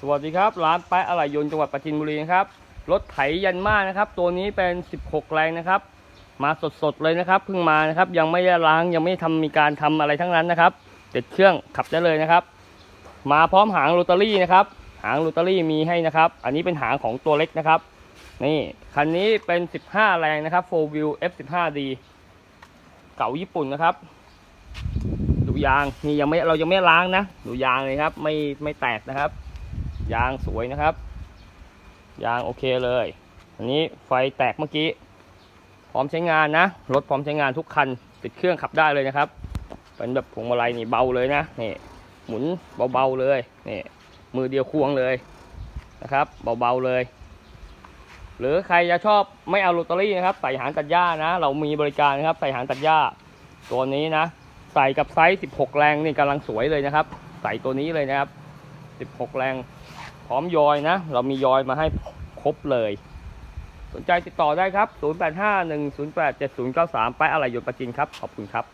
สวัสดีครับ ร้านแปะอะไหล่ยนต์จังหวัดปราจีนบุรีนะครับ รถไถยันมานะครับ ตัวนี้เป็น 16 แรงนะครับ มาสดๆเลยนะครับ เพิ่งมานะครับ ยังไม่ได้ล้าง ยังไม่ทำมีการทำอะไรทั้งนั้นนะครับเด็ดเครื่องขับได้เลยนะครับ มาพร้อมหางโรตารี่นะครับ หางโรตารี่มีให้นะครับ อันนี้เป็นหางของตัวเล็กนะครับ นี่คันนี้เป็น 15 แรงนะครับ 4 wheel F15D เก่าญี่ปุ่นนะครับดูยาง นี่ยังไม่เรายังไม่ล้างนะดูยางเลยครับ ไม่ไม่แตกนะครับ ยางสวยนะครับ ยางโอเคเลย อันนี้ไฟแตกเมื่อกี้ พร้อมใช้งานนะ รถพร้อมใช้งานทุกคัน ติดเครื่องขับได้เลยนะครับ เป็นแบบพวงมาลัยนี่เบาเลยนะ นี่ หมุนเบาๆเลย นี่ มือเดียวควงเลยนะครับ เบาๆเลย หรือใครจะชอบไม่เอาโรตารี่นะครับ ใส่หางตัดหญ้านะ เรามีบริการนะครับ ใส่หางตัดหญ้า ตัวนี้นะ ใส่กับไซส์ 16 แรงนี่กำลังสวยเลยนะครับ ใส่ตัวนี้เลยนะครับ 16 แรง พร้อมยอยนะ เรามียอยมาให้ครบเลย สนใจติดต่อได้ครับ 0851087093 ไปอะไรหยดประจินครับ ขอบคุณครับ